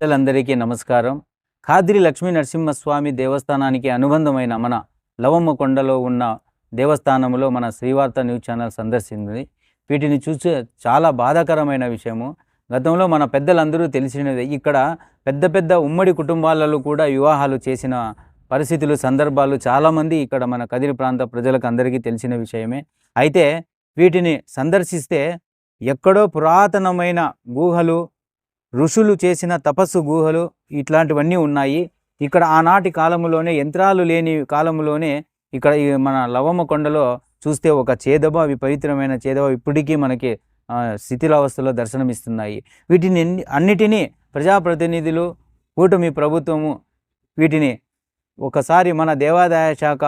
పిల్లలందరికీ నమస్కారం. ఖాద్రి లక్ష్మీ నరసింహస్వామి దేవస్థానానికి అనుబంధమైన మన లవమ్మ కొండలో ఉన్న దేవస్థానంలో మన శ్రీవార్త న్యూస్ ఛానల్ సందర్శించింది. వీటిని చూసి చాలా బాధాకరమైన విషయము. గతంలో మన పెద్దలందరూ తెలిసినది ఇక్కడ పెద్ద పెద్ద ఉమ్మడి కుటుంబాలలో కూడా వివాహాలు చేసిన పరిస్థితులు సందర్భాలు చాలామంది ఇక్కడ మన కదిరి ప్రాంత ప్రజలకు అందరికీ తెలిసిన విషయమే. అయితే వీటిని సందర్శిస్తే ఎక్కడో పురాతనమైన గుహలు ఋషులు చేసిన తపస్సు గుహలు ఇట్లాంటివన్నీ ఉన్నాయి. ఇక్కడ ఆనాటి కాలంలోనే యంత్రాలు లేని కాలంలోనే ఇక్కడ ఈ మన లవమ్మ కొండలో చూస్తే ఒక చేదబ అవి పవిత్రమైన చేదబ ఇప్పటికీ మనకి ఆ, శిథిలావస్థలో దర్శనమిస్తున్నాయి. వీటిని అన్నిటినీ ప్రజాప్రతినిధులు కూటమి ప్రభుత్వము వీటిని ఒకసారి మన దేవాదాయ శాఖ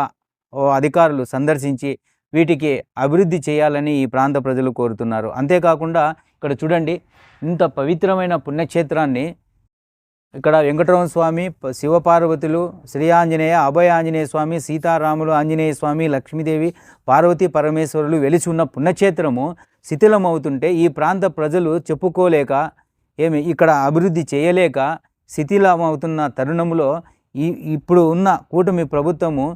అధికారులు సందర్శించి వీటికి అభివృద్ధి చేయాలని ఈ ప్రాంత ప్రజలు కోరుతున్నారు. అంతేకాకుండా ఇక్కడ చూడండి ఇంత పవిత్రమైన పుణ్యక్షేత్రాన్ని ఇక్కడ వెంకటరమణ స్వామి ప- శివపార్వతులు శ్రీ ఆంజనేయ అభయ ఆంజనేయ స్వామి సీతారాములు ఆంజనేయ స్వామి లక్ష్మీదేవి పార్వతీ పరమేశ్వరులు వెలిచి ఉన్న పుణ్యక్షేత్రము శిథిలమవుతుంటే ఈ ప్రాంత ప్రజలు చెప్పుకోలేక ఏమి ఇక్కడ అభివృద్ధి చేయలేక శిథిలమవుతున్న తరుణంలో ఈ ఇప్పుడు ఉన్న కూటమి ప్రభుత్వము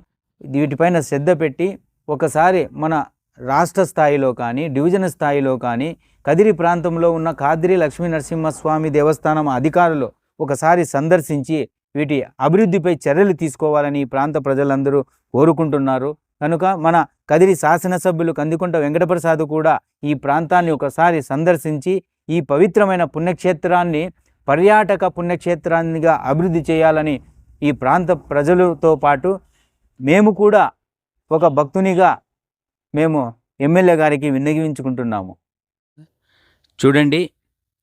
వీటిపైన శ్రద్ధ పెట్టి ఒకసారి మన రాష్ట్ర స్థాయిలో కానీ డివిజన్ స్థాయిలో కానీ కదిరి ప్రాంతంలో ఉన్న కాదిరి లక్ష్మీ నరసింహస్వామి దేవస్థానం అధికారులు ఒకసారి సందర్శించి వీటి అభివృద్ధిపై చర్యలు తీసుకోవాలని ఈ ప్రాంత ప్రజలందరూ కోరుకుంటున్నారు. కనుక మన కదిరి శాసనసభ్యులు కందికుంట వెంకటప్రసాద్ కూడా ఈ ప్రాంతాన్ని ఒకసారి సందర్శించి ఈ పవిత్రమైన పుణ్యక్షేత్రాన్ని పర్యాటక పుణ్యక్షేత్రాన్నిగా అభివృద్ధి చేయాలని ఈ ప్రాంత ప్రజలతో పాటు మేము కూడా ఒక భక్తునిగా మేము ఎమ్మెల్యే గారికి విన్నవించుకుంటున్నాము. చూడండి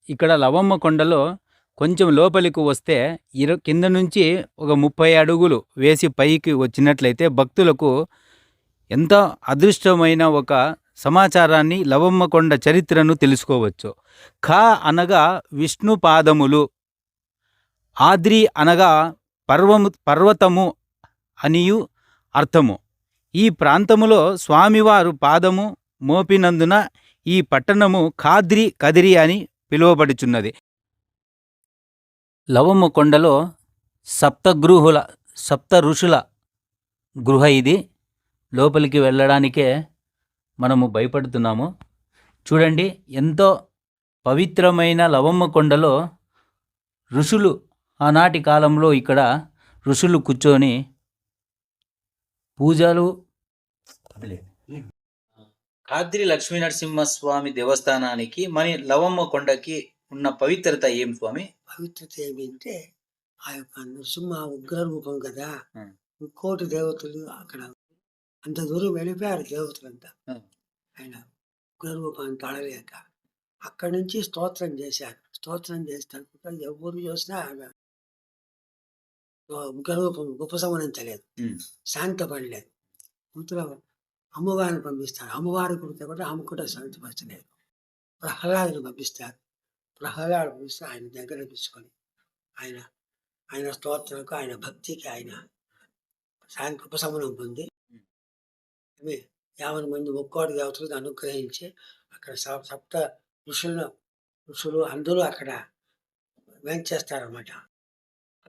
ఇక్కడ లవమ్మ కొండలో కొంచెం లోపలికి వస్తే ఇర కింద నుంచి ఒక ముప్పై అడుగులు వేసి పైకి వచ్చినట్లయితే భక్తులకు ఎంతో అదృష్టమైన ఒక సమాచారాన్ని లవమ్మ కొండ చరిత్రను తెలుసుకోవచ్చు. ఖ అనగా విష్ణు పాదములు ఆద్రి అనగా పర్వము పర్వతము అనియు అర్థము. ఈ ప్రాంతములో స్వామివారు పాదము మోపినందున ఈ పట్టణము ఖాద్రి కదిరి అని పిలువబడుచున్నది. లవమ్మ కొండలో సప్తగృహుల సప్త ఋషుల గృహ ఇది. లోపలికి వెళ్ళడానికే మనము భయపడుతున్నాము. చూడండి ఎంతో పవిత్రమైన లవమ్మ కొండలో ఋషులు ఆనాటి కాలంలో ఇక్కడ ఋషులు కూర్చొని పూజలు. కాద్రి లక్ష్మీ నరసింహస్వామి దేవస్థానానికి మన లవమ్మ కొండకి ఉన్న పవిత్రత ఏం స్వామి? పవిత్రత ఏమిటంటే ఆ యొక్క నృసింహ ఉగ్ర రూపం కదా ఉం. కోటి దేవతలు అక్కడ అంత దూరం వెళ్ళిపోయారు దేవతలంతా. ఆయన ఉగ్ర రూపాన్ని తాళలేక అక్కడి నుంచి స్తోత్రం చేశారు. స్తోత్రం చేస్తారు కూడా ఎవరు చూసినా ఆయన ఉగ్ర రూపం ఉపశమనించలేదు ఉం. శాంతపడలేదు. కూతురు అమ్మవారిని పంపిస్తారు. అమ్మవారి కుడితే కూడా ఆమె కూడా శాంతిపరచలేదు. ప్రహ్లాదుని పంపిస్తారు. ప్రహ్లాడు పంపిస్తే ఆయన దగ్గర తీసుకొని ఆయన ఆయన స్తోత్రకు ఆయన భక్తికి ఆయన శాంతి ఉపశమనం పొంది యాభై మంది ఒక్కోటి దేవతలకు అనుగ్రహించి అక్కడ సప్త ఋషులను ఋషులు అందరూ అక్కడ వేంచేస్తారన్నమాట.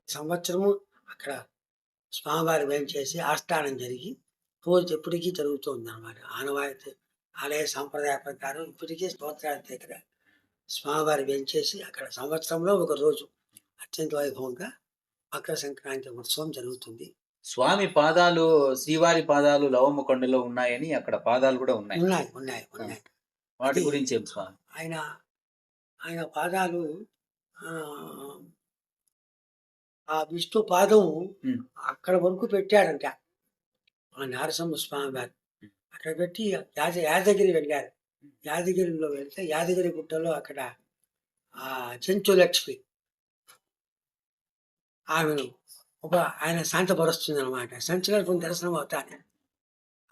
సంవత్సరము అక్కడ స్వామివారి వేంచేసి ఆస్థానం జరిగి పూజ ఎప్పటికీ జరుగుతుంది అనమాట ఆనవాయితీ ఆలయ సాంప్రదాయ ప్రకారం ఇప్పటికీ స్తోత్రాల దగ్గర స్వామివారి వేంచేసి అక్కడ సంవత్సరంలో ఒక రోజు అత్యంత వైభవంగా మకర సంక్రాంతి ఉత్సవం జరుగుతుంది. స్వామి పాదాలు శ్రీవారి పాదాలు లవమ్మ కొండలో ఉన్నాయని అక్కడ పాదాలు కూడా ఉన్నాయి. ఉన్నాయి ఉన్నాయి ఉన్నాయి. వాటి గురించి ఆయన ఆయన పాదాలు ఆ, విష్ణు పాదం. అక్కడ వరకు పెట్టాడంట. ఆ నరసింహ స్వామి వారు. అక్కడ పెట్టి యాద యాదగిరి వెళ్ళారు. యాదగిరిలో వెళ్తే యాదగిరి గుట్టలో అక్కడ ఆ చెంచు లక్ష్మి ఆమెను ఒక ఆయన శాంతపరుస్తుంది అనమాట సంచులక్ష్మి దర్శనం అవుతాను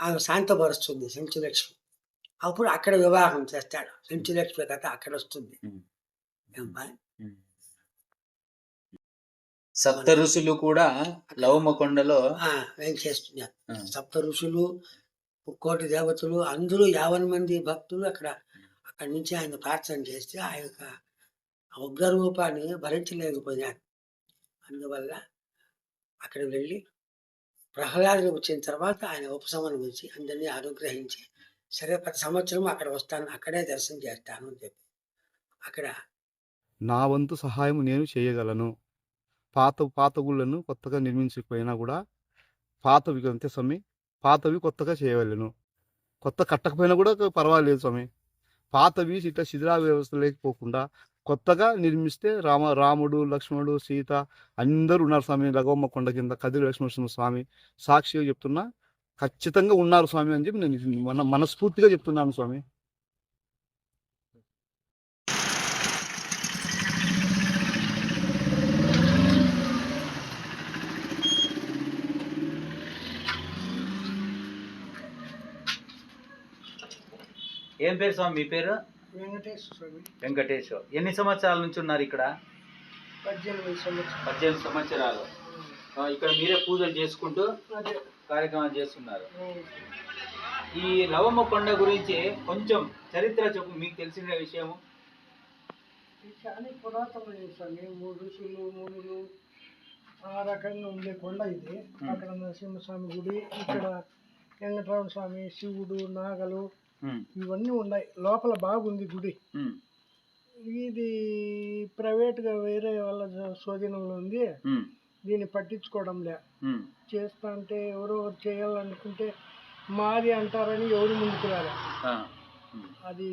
ఆమె శాంతపరుస్తుంది సంచులక్ష్మి అప్పుడు అక్కడ వివాహం చేస్తాడు. సంచులక్ష్మి కథ అక్కడ వస్తుంది? సప్త ఋషులు కూడా లవమ్మ కొండలో ఆ, ఏం చేస్తున్నారు? సప్త ఋషులు ముక్కోటి దేవతలు అందరూ యావన్ మంది భక్తులు అక్కడ అక్కడి నుంచి ఆయన ప్రార్థన చేస్తే ఆ యొక్క ఉగ్రరూపాన్ని భరించలేకపోయినారు అందువల్ల అక్కడ వెళ్ళి ప్రహ్లాదుని వచ్చిన తర్వాత ఆయన ఉపశమనం ఇచ్చి అందరినీ అనుగ్రహించి సరే ప్రతి సంవత్సరం అక్కడ వస్తాను అక్కడే దర్శనం చేస్తాను అని చెప్పి అక్కడ నా వంతు సహాయం నేను చేయగలను. పాత పాత గుళ్ళను కొత్తగా నిర్మించకపోయినా కూడా పాతవి అంతే స్వామి. పాతవి కొత్తగా చేయవలను. కొత్త కట్టకపోయినా కూడా పర్వాలేదు స్వామి. పాతవి ఇట్లా శిథిలా వ్యవస్థ లేకపోకుండా కొత్తగా నిర్మిస్తే రామ రాముడు లక్ష్మణుడు సీత అందరూ ఉన్నారు స్వామి. లగవమ్మ కొండ కింద కదిరి లక్ష్మణ స్వామి. సాక్షిగా చెప్తున్నా ఖచ్చితంగా ఉన్నారు స్వామి అని చెప్పి నేను మన మనస్ఫూర్తిగా చెప్తున్నాను స్వామి. ఏం పేరు స్వామి మీ పేరు? వెంకటేశ్వర స్వామి. ఎన్ని సంవత్సరాల నుంచి ఉన్నారు ఇక్కడ? పద్దెనిమిది సంవత్సరాలు. పద్దెనిమిది సంవత్సరాలు. ఇక్కడ మీరే పూజలు చేసుకుంటూ కార్యక్రమాలు చేస్తున్నారు. ఈ లవమ్మ కొండ గురించి కొంచెం చరిత్ర చెప్పు మీకు తెలిసిన విషయము? చాలా పురాతనమైన స్వామి మూడు ఋషులు మునులు ఆ రకంగా ఉండే కొండ ఇది. అక్కడ నరసింహస్వామి గుడి ఇక్కడ వెంకటరామ స్వామి శివుడు నాగలు ఇవన్నీ ఉన్నాయి. లోపల బాగుంది గుడి. ఇది ప్రైవేట్గా వేరే వాళ్ళ స్వాధీనంలో ఉంది. దీన్ని పట్టించుకోవడం లే. చేస్తా అంటే ఎవరో ఒకరు చేయాలనుకుంటే మాది అంటారని ఎవరు ముందుకు రాలే. అది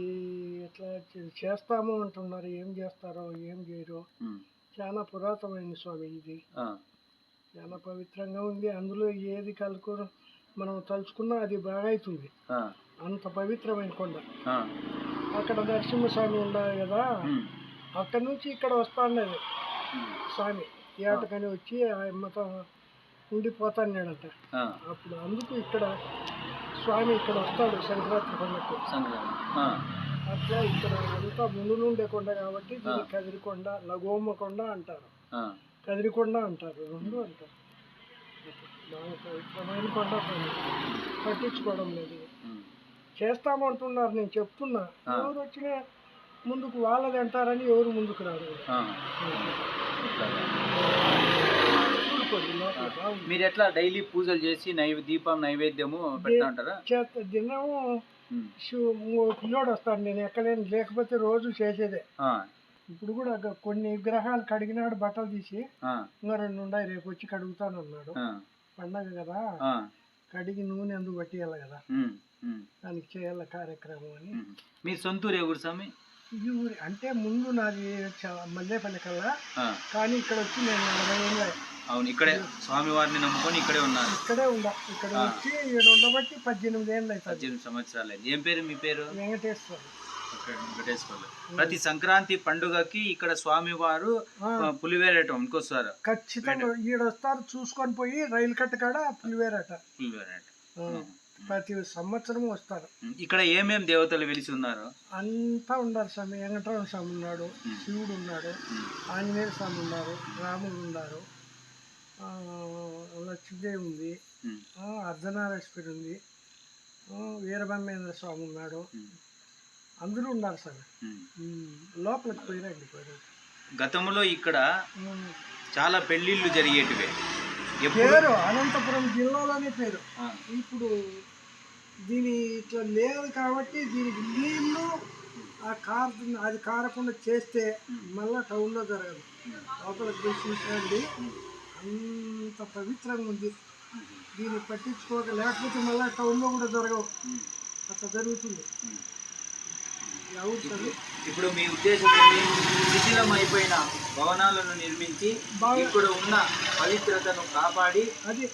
ఎట్లా చేస్తాము అంటున్నారు. ఏం చేస్తారో ఏం చేయరో. చాలా పురాతనమైన స్వామి ఇది. చాలా పవిత్రంగా ఉంది. అందులో ఏది కలుపు మనం తలుచుకున్నా అది బాగా అవుతుంది. అంత పవిత్రమైన కొండ. అక్కడ నరసింహస్వామి ఉన్నారు కదా అక్కడ నుంచి ఇక్కడ వస్తా ఉన్నది ఉమ్, స్వామి ఏటకని వచ్చి ఆయమ్మతో ఉండిపోతాన్నాడంట. అప్పుడు అందుకు ఇక్కడ స్వామి ఇక్కడ వస్తాడు సంక్రాంతి. ఆ, అట్లా ఇక్కడ అంతా ముందు నుండే కొండ కాబట్టి దీన్ని కదిరికొండ లగోమ కొండ అంటారు. కదిరికొండ అంటారు రెండు అంటారు. బాగా పవిత్రమైన కొండ స్వామి. పట్టించుకోవడం లేదు. చేస్తామంటున్నారు నేను చెప్తున్నా. ఎవరు వచ్చినా ముందుకు వాళ్ళది అంటారని ఎవరు ముందుకు బాగుంది మీరు ఎట్లా డైలీ పూజలు చేసి నైవే దీపం నైవేద్యము పెడతా ఉంటారా? చేత దినము పిల్లోడు వస్తాడు నేను ఎక్కలేను లేకపోతే రోజు చేసేదే. ఇప్పుడు కూడా కొన్ని విగ్రహాలు కడిగినాడు బట్టలు తీసి ఇంకా రెండు ఉన్నాయి రేపు వచ్చి కడుగుతాను అన్నాడు పండగ కదా కడిగి నూనె ఎందుకు పట్టియాలి కదా. దానికి చేయాల కార్యక్రమం అని. మీ సొంతూరు ఎవరు స్వామి? ఈ ఊరి అంటే ముందు నాది మల్లేపల్లి కల్లా. కానీ ఇక్కడ వచ్చి నేను నలభై ఏళ్ళ అవును ఇక్కడే స్వామివారిని నమ్ముకొని ఇక్కడే ఉన్నారు. ఇక్కడే ఉండ. ఇక్కడ. వచ్చి ఉండబట్టి పద్దెనిమిది ఏళ్ళు అవుతుంది. పద్దెనిమిది సంవత్సరాలు అయింది. ఏం పేరు మీ పేరు? వెంకటేశ్వర. ప్రతి సంక్రాంతి పండుగకి ఇక్కడ స్వామివారు పులివేరటం ఇంకొస్తారు ఖచ్చితంగా ఈడ వస్తారు చూసుకొని పోయి రైలు కట్ట కాడ పులివేరట. పులివేరట. ప్రతి సంవత్సరం వస్తారు. ఇక్కడ ఏమేం దేవతలు వెలిసి ఉన్నారు? అంతా ఉన్నారు స్వామి. వెంకటరామ స్వామి ఉన్నాడు శివుడు ఉన్నాడు ఆంజనేయ స్వామి ఉన్నారు రాముడు ఉన్నారు లక్ష్మీదేవి ఉంది అర్ధనారేశ్వరి ఉంది వీరబ్రహ్మేంద్ర స్వామి ఉన్నాడు. అందరూ ఉన్నారు స్వామి. ఉమ్, లోపలికి పోయిరండి పోయిరండి గతంలో ఇక్కడ చాలా పెళ్ళిళ్ళు జరిగేటివే. పేరు అనంతపురం జిల్లాలోనే పేరు. ఇప్పుడు దీని ఇట్లా లేదు కాబట్టి దీనికి నీళ్ళు ఆ కార్ అది కారకుండా చేస్తే మళ్ళా టౌన్లో జరగదు. లోపలికి పోయి చూసేయండి. అంత పవిత్రంగా ఉంది. దీన్ని పట్టించుకోక లేకపోతే మళ్ళా టౌన్లో కూడా జరగవు. అట్లా జరుగుతుంది. ఇప్పుడు మీ ఉద్దేశం ఏంటి? శిథిలం అయిపోయిన భవనాలను నిర్మించి ఇక్కడ ఉన్న పవిత్రతను కాపాడి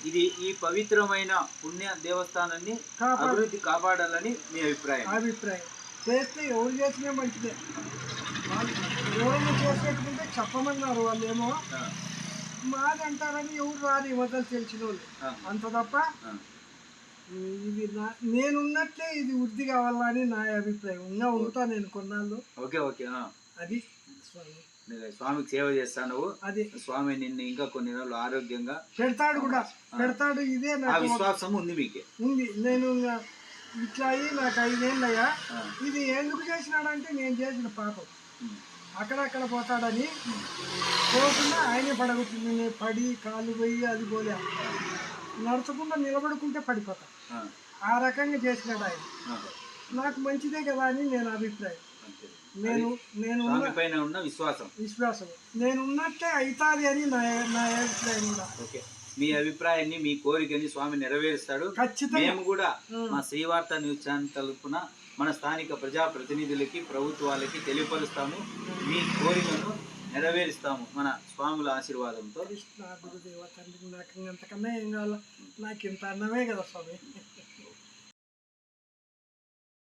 ఇది ఈ పవిత్రమైన పుణ్య దేవస్థానాన్ని అభివృద్ధి కాపాడాలని మీ అభిప్రాయం. అభిప్రాయం. చేస్తే ఎవరు చేసినా మంచిదే. ఎవరైనా చేసేట్టుకుంటే చెప్పమన్నారు వాళ్ళు ఏమో ఆ, మాది అంటారని ఎవరు రాని వదలు తెలిసిన వాళ్ళు. అంత తప్ప. ఇది నా నేనున్నట్లే ఇది వృద్ధి కావాలని నా అభిప్రాయం. ఇంకా ఉంటా నేను కొన్నాళ్ళు. ఓకే ఓకే ఆ. అది స్వామి. స్వామికి సేవ చేస్తాను అది. స్వామి నిన్ను ఇంకా కొన్ని రోజులు ఆరోగ్యంగా పెడతాడు కూడా. పెడతాడు ఇదే ఆ నాకు విశ్వాసం ఉంది మీకే. ఉంది. నేను ఇంకా ఇట్లా అయ్యి నాకు ఐదేళ్ళయ్యా. ఆ, ఇది ఎందుకు చేసినాడంటే నేను చేసిన పాపం. ఉమ్, అక్కడక్కడ పోతాడని పోకుండా ఆయనే పడగొట్టింది నేను పడి కాలు పోయి అది పోలే. నడచకుండా నిలబడుకుంటే పడిపోతా. ఆ, రకంగా చేసినాడు ఆయన. నాకు మంచిదే కదా అని నేను అభిప్రాయం. నేను నేను పైన ఉన్న విశ్వాసం. విశ్వాసం. నేను ఉన్నట్టే అవుతాది అని నా నా అభిప్రాయం కూడా. ఓకే. మీ అభిప్రాయాన్ని మీ కోరికని స్వామి నెరవేరుస్తాడు. మేము కూడా. మా శ్రీవార్త న్యూస్ ఛానల్ తరపున మన స్థానిక ప్రజా ప్రతినిధులకి ప్రభుత్వాలకి తెలియపరుస్తాము. మీ కోరికను నెరవేరుస్తాము మన స్వాముల ఆశీర్వాదంతో. కృష్ణ గురుదేవ తండ్రి నాకు అంతకన్నా ఏం కావాలో నాకు ఇంత అన్నమే కదా స్వామి.